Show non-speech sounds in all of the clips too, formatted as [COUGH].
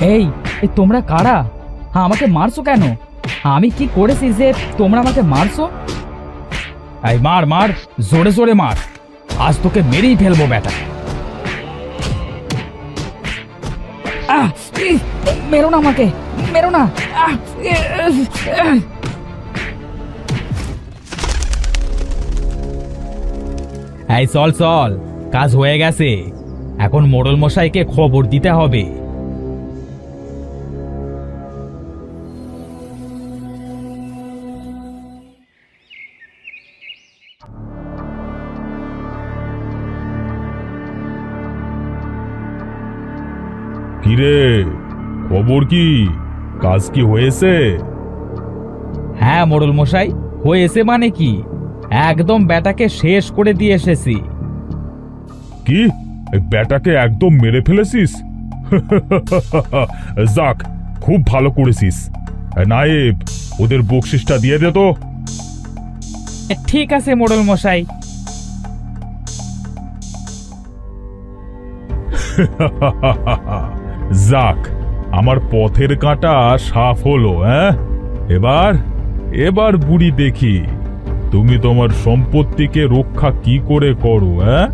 এই এই তোমরা কারা? হ্যাঁ আমাকে মারছো কেন? আমি কি করেছি যে তোমরা আমাকে মারছো? এই, মার মার, জোরে জোরে মার। আজ তোকে মেরেই ফেলব, বেটা। আহ মেরো না আমাকে, মেরো না। এই, চল চল, কাজ হয়ে গেছে। এখন মোড়ল মশাইকে খবর দিতে হবে। কিরে খবর কি? কাজ কি হয়েছে? হ্যাঁ মোড়ল মশাই হয়েছে মানে কি? একদম বেটাকে শেষ করে দিয়ে এসেছি। কি? ব্যাটাকে একদম মেরে ফেলেছিস? [LAUGHS] যাক খুব ভালো করেছিস। নায়েব ওদের বকশিসটা দিয়ে দে তো। ঠিক আছে মোড়ল মশাই। [LAUGHS] যাক, আমার পথের কাঁটা সাফ হলো হ্যাঁ? এবার এবার বুড়ি দেখি, তুমি তোমার সম্পত্তিকে রক্ষা কি করে করো হ্যাঁ?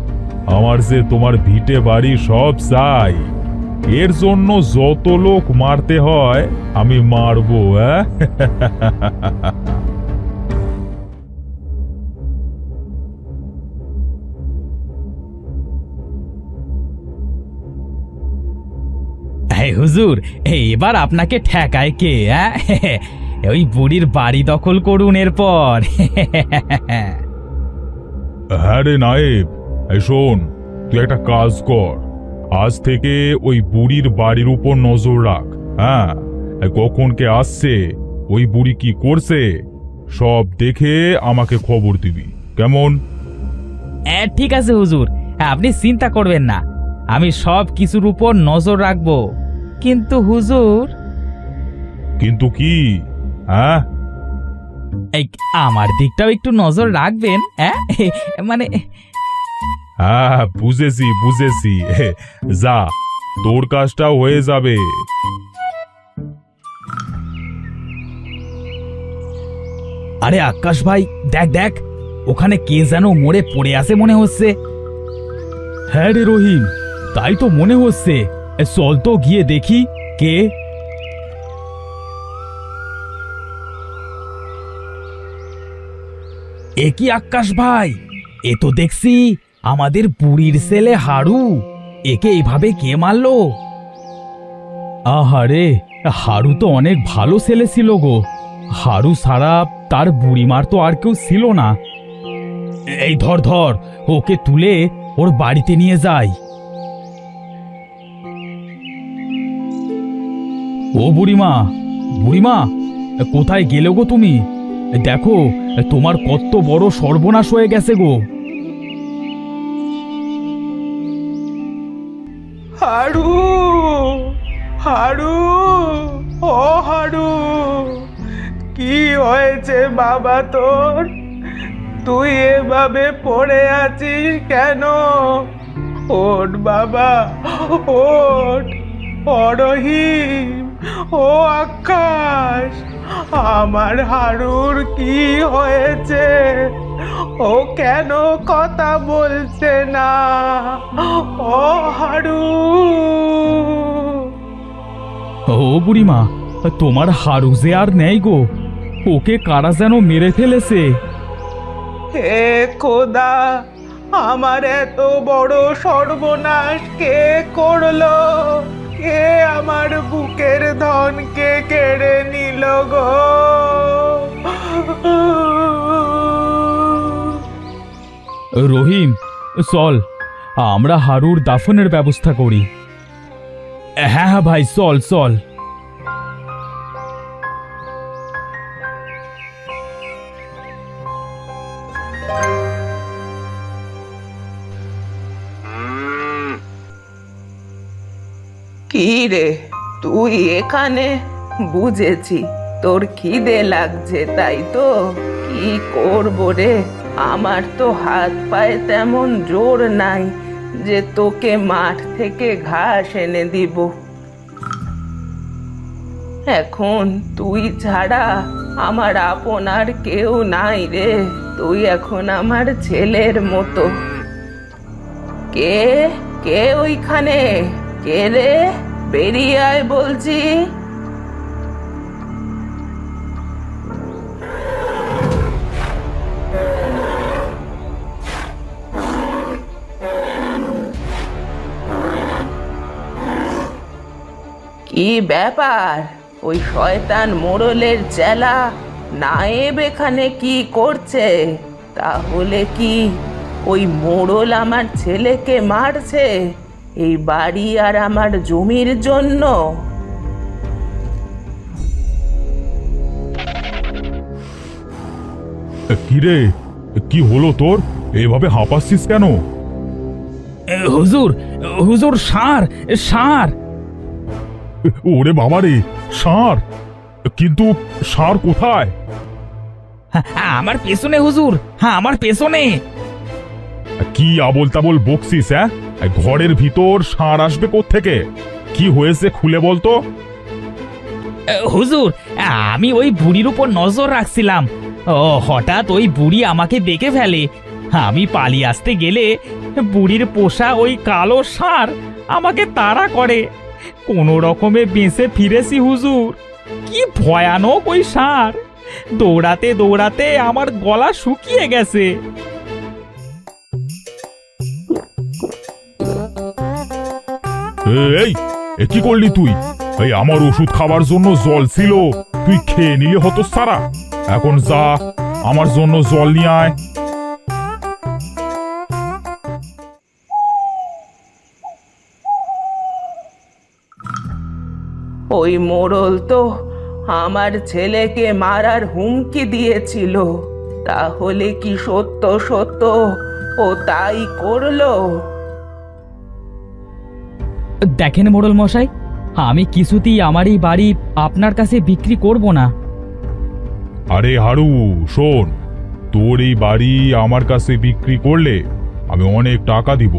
আমার যে তোমার ভিটে বাড়ি সব চাই, এর জন্য যত লোক মারতে হয়, আমি মারবো হ্যাঁ? [LAUGHS] হুজুর এবার আপনাকে ঠেকায় কে হ্যাঁ? [LAUGHS] ওই বুড়ির বাড়ি দখল করুন এরপর। [LAUGHS] হ্যাঁ রে নায়েব এই শোন তুই একটা কাজ কর। আজ থেকে ওই বুড়ির বাড়ির উপর নজর রাখ হ্যাঁ? কখন কে আসছে ওই বুড়ি কি করছে সব দেখে আমাকে খবর দিবি কেমন? এ, ঠিক আছে হুজুর আপনি চিন্তা করবেন না আমি সব কিছুর উপর নজর রাখব। কিন্তু হুজুর। কিন্তু কি? হ্যাঁ? এই আমার দিকটাও একটু নজর রাখবেন হ্যাঁ? [LAUGHS] মানে হ্যাঁ বুঝেছি বুঝেছি। [LAUGHS] যা তোর কাজটা হয়ে যাবে। আরে আকাশ ভাই দেখ দেখ ওখানে কে যেন মরে পড়ে আছে মনে হচ্ছে। হ্যাঁ রে রহিম তাই তো মনে হচ্ছে। চল তো গিয়ে দেখি কে। এ কি আকাশ ভাই? এ তো দেখছি আমাদের বুড়ির ছেলে হাড়ু একে এইভাবে কে মারলো? আহারে হাড়ু তো অনেক ভালো ছেলে ছিল গো। হাড়ু ছাড়া তার বুড়িমার তো আর কেউ ছিল না। এই ধর ধর, ওকে তুলে ওর বাড়িতে নিয়ে যাই। ও বুড়িমা বুড়িমা, কোথায় গেলে গো তুমি? দেখো, তোমার কত বড় সর্বনাশ হয়ে গেছে গো। হাড়ু হাড়ু ও হাড়ু কি হয়েছে বাবা তোর? তুই এভাবে পড়ে আছিস কেন? ওঠ বাবা, ওঠ। অরহিম ও আকাশ আমার হাড়ুর কি হয়েছে? ও কেন কথা বলছে না? ও হাড়ু ও বুড়িমা তোমার হারু যে আর নেই গো ওকে কারা যেন মেরে ফেলেছে? হে খোদা আমার এত বড় সর্বনাশ কে করল? কে আমার বুকের ধনকে কেড়ে নিল গো? রহিম, চল, আমরা হারুর দাফনের ব্যবস্থা করি। হ্যাঁ হ্যাঁ ভাই, চল চল। কি রে তুই এখানে? বুঝেছি, তোর খিদে লাগছে, তাই তো? কি করব রে? আমার তো হাত পায়ে তেমন জোর নাই যে তোকে মাঠ থেকে ঘাস এনে দিব। এখন তুই ছাড়া আমার আপন আর কেউ নাই রে। তুই এখন আমার ছেলের মতো। কে? কে ওইখানে? কে রে? বেরিয়ে আয় বলছি। কি ব্যাপার? ওই শয়তান মোড়লের চেলা নায়েব এখানে কি করছে? তাহলে কি ওই মোড়ল আমার ছেলেকে মারছে? এই বাড়ি আর আমার জমির জন্য। কি রে? কি হলো তোর? এভাবে হাঁপাচ্ছিস কেন? এ, হুজুর হুজুর সার সার। ওরে বাবা রে ষাঁড় কিন্তু ষাঁড় কোথায়? হ্যাঁ, আমার পেছনে হুজুর। হ্যাঁ আমার পেছনে। কি আবল তাবল বকছিস হ্যাঁ? ঘরের ভিতর ষাঁড় আসবে থেকে কি হয়েছে খুলে বলতো? হুজুর, আমি ওই বুড়ির উপর নজর রাখছিলাম। ও, হঠাৎ ওই বুড়ি আমাকে দেখে ফেলে। আমি পালিয়ে আসতে গেলে বুড়ির পোষা ওই কালো সার আমাকে তাড়া করে। কোনো রকমে বেঁচে ফিরেছি, হুজুর। কি ভয়ানক ওই সার। দৌড়াতে দৌড়াতে আমার গলা শুকিয়ে গেছে। এই কি করলি তুই? এই, আমার ওষুধ খাবার জন্য জল ছিল। তুই খেয়ে নিলে হতো সারা। এখন যা, আমার জন্য জল নিয়ে আয়। ওই মোড়ল তো আমার ছেলেকে মারার হুমকি দিয়েছিল। তাহলে কি সত্য সত্য? ও তাই করল? দেখেন মোড়ল মশাই আমি কিছুতেই আমার এই বাড়ি আপনার কাছে বিক্রি করব না। আরে হারু শোন তোর এই বাড়ি আমার কাছে বিক্রি করলে আমি অনেক টাকা দিব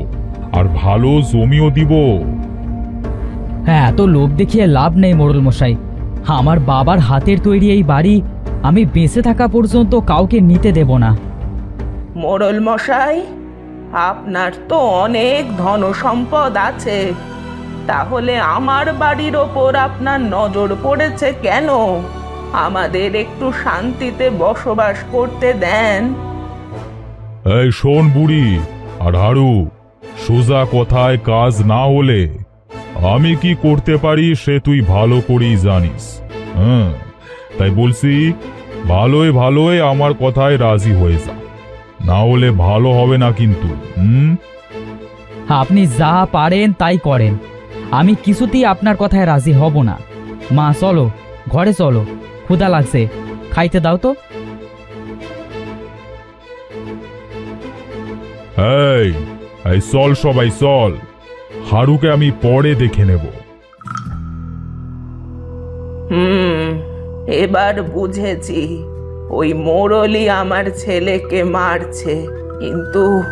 আর ভালো জমিও দিব। হ্যাঁ এত লোভ দেখিয়ে লাভ নেই মোড়ল মশাই। আমার বাবার হাতের তৈরি এই বাড়ি আমি বেঁচে থাকা পর্যন্ত কাউকে নিতে দেব না। মোড়ল মশাই আপনার তো অনেক ধন সম্পদ আছে। তাহলে আমার বাড়ির ওপর আপনার নজর পড়েছে কেন? আমাদের একটু শান্তিতে বসবাস করতে দেন। এই শোন বুড়ি আর হারু সোজা কথায় কাজ না হলে আমি কি করতে পারি সে তুই ভালো করেই জানিস। হ্যাঁ তাই বলছি ভালোই ভালোই আমার কথায় রাজি হয়ে যা। না হলে ভালো হবে না কিন্তু হুম? আপনি যা পারেন তাই করেন। আমি কিছুতেই আপনার কথায় রাজি হব না। মা চলো ঘরে চলো ক্ষুধা লাগছে খাইতে দাও তো। এই এই চল সবাই চল। হারুকে আমি পরে দেখে নেব। হুম এবার বুঝেছি। ওই মোড়লই আমার ছেলেকে মারছে। কিন্তু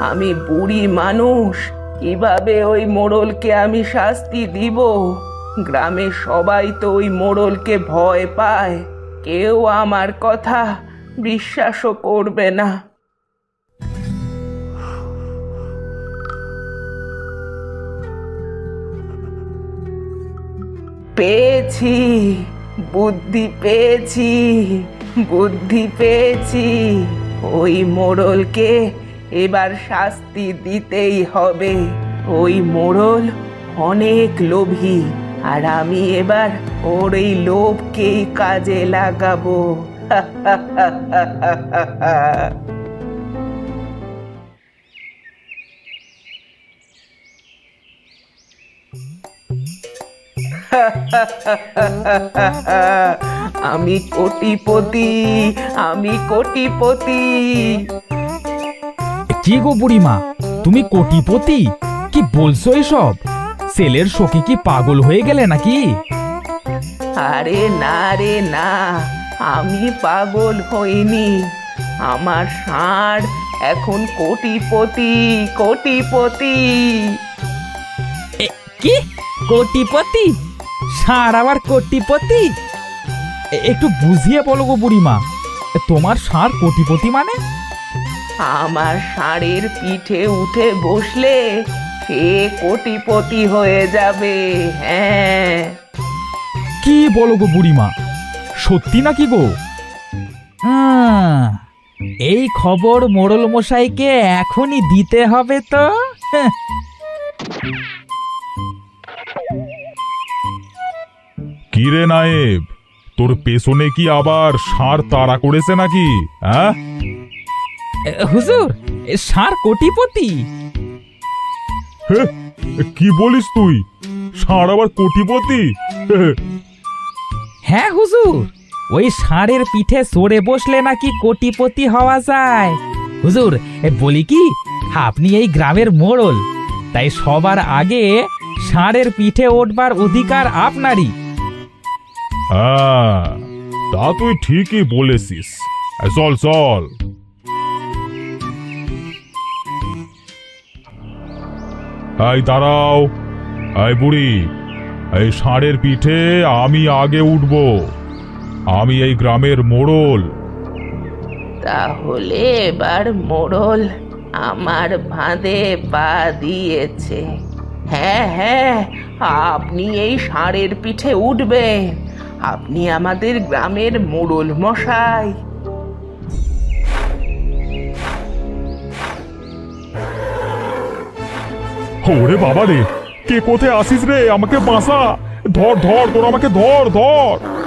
আমি বুড়ি মানুষ কীভাবে ওই মোড়লকে আমি শাস্তি দিব? গ্রামের সবাই তো ওই মোড়লকে ভয় পায়। কেউ আমার কথা বিশ্বাসও করবে না। পেয়েছি, বুদ্ধি পেয়েছি বুদ্ধি পেয়েছি। ওই মোড়লকে এবার শাস্তি দিতেই হবে। ওই মোড়ল অনেক লোভী, আর আমি এবার ওর এই লোভকেই কাজে লাগাবো। আমি কোটিপতি আমি কোটিপতি। কি গো বুড়িমা তুমি কোটিপতি কি বলছো এসব? ছেলের শোকে কি পাগল হয়ে গেলে নাকি? আরে না রে না আমি পাগল হইনি। আমার ষাঁড় এখন কোটিপতি কোটিপতি। কি? কোটিপতি? ষাঁড় আবার কোটিপতি? একটু বুঝিয়ে বলো গো বুড়িমা তোমার ষাঁড় কোটিপতি মানে? আমার ষাঁড়ের পিঠে উঠে বসলে সে কোটিপতি হয়ে যাবে হ্যাঁ। কি বলো গো বুড়িমা? সত্যি নাকি গো? এই খবর মোড়ল মশাইকে এখনই দিতে হবে তো। হ্যাঁ। কি রে নায়েব তোর পেছনে কি আবার ষাঁড় তাড়া করেছে নাকি হ্যাঁ হুজুর ষাঁড় কোটিপতি। হে, কি বলিস তুই? ষাঁড় আবার কোটিপতি? হ্যাঁ হুজুর ওই ষাঁড়ের পিঠে সরে বসলে নাকি কোটিপতি হওয়া যায়। হুজুর এ বলি কি আপনি এই গ্রামের মোড়ল তাই সবার আগে ষাঁড়ের পিঠে ওঠবার অধিকার আপনারই। হ্যাঁ তা তুই ঠিকই বলেছিস। চল চল। এই দাঁড়াও। এই বুড়ি, এই ষাঁড়ের পিঠে আমি আগে উঠব। আমি এই গ্রামের মোড়ল। তাহলে এবার মোড়ল আমার ভাঁদে পা দিয়েছে। হ্যাঁ হ্যাঁ আপনি এই ষাঁড়ের পিঠে উঠবেন। আপনি আমাদের গ্রামের মোড়ল মশাই। ওরে বাবা রে কে কোথায় আসিস রে? আমাকে বাঁচা। ধর ধর, তোর আমাকে ধর ধর।